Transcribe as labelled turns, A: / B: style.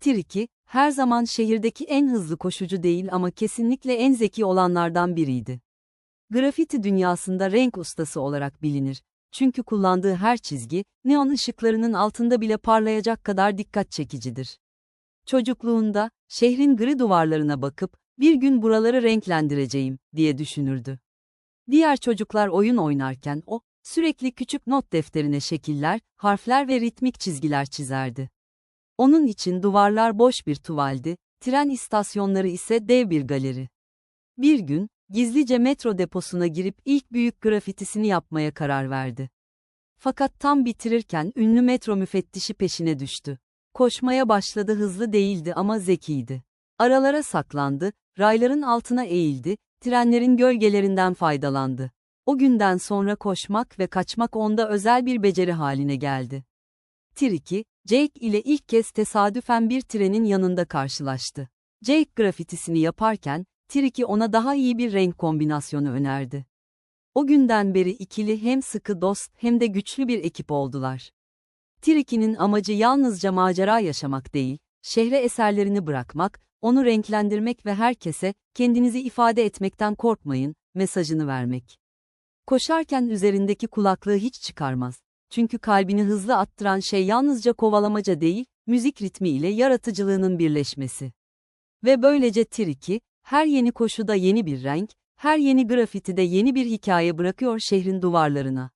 A: Triki, her zaman şehirdeki en hızlı koşucu değil ama kesinlikle en zeki olanlardan biriydi. Grafiti dünyasında renk ustası olarak bilinir. Çünkü kullandığı her çizgi, neon ışıklarının altında bile parlayacak kadar dikkat çekicidir. Çocukluğunda, şehrin gri duvarlarına bakıp, bir gün buraları renklendireceğim, diye düşünürdü. Diğer çocuklar oyun oynarken o, sürekli küçük not defterine şekiller, harfler ve ritmik çizgiler çizerdi. Onun için duvarlar boş bir tuvaldi, tren istasyonları ise dev bir galeri. Bir gün, gizlice metro deposuna girip ilk büyük grafitisini yapmaya karar verdi. Fakat tam bitirirken ünlü metro müfettişi peşine düştü. Koşmaya başladı hızlı değildi ama zekiydi. Aralara saklandı, rayların altına eğildi, trenlerin gölgelerinden faydalandı. O günden sonra koşmak ve kaçmak onda özel bir beceri haline geldi. Triki, Jake ile ilk kez tesadüfen bir trenin yanında karşılaştı. Jake grafitisini yaparken, Triki ona daha iyi bir renk kombinasyonu önerdi. O günden beri ikili hem sıkı dost hem de güçlü bir ekip oldular. Triki'nin amacı yalnızca macera yaşamak değil, şehre eserlerini bırakmak, onu renklendirmek ve herkese, kendinizi ifade etmekten korkmayın, mesajını vermek. Koşarken üzerindeki kulaklığı hiç çıkarmaz. Çünkü kalbini hızlı attıran şey yalnızca kovalamaca değil, müzik ritmi ile yaratıcılığının birleşmesi. Ve böylece Triki, her yeni koşuda yeni bir renk, her yeni grafitide yeni bir hikaye bırakıyor şehrin duvarlarına.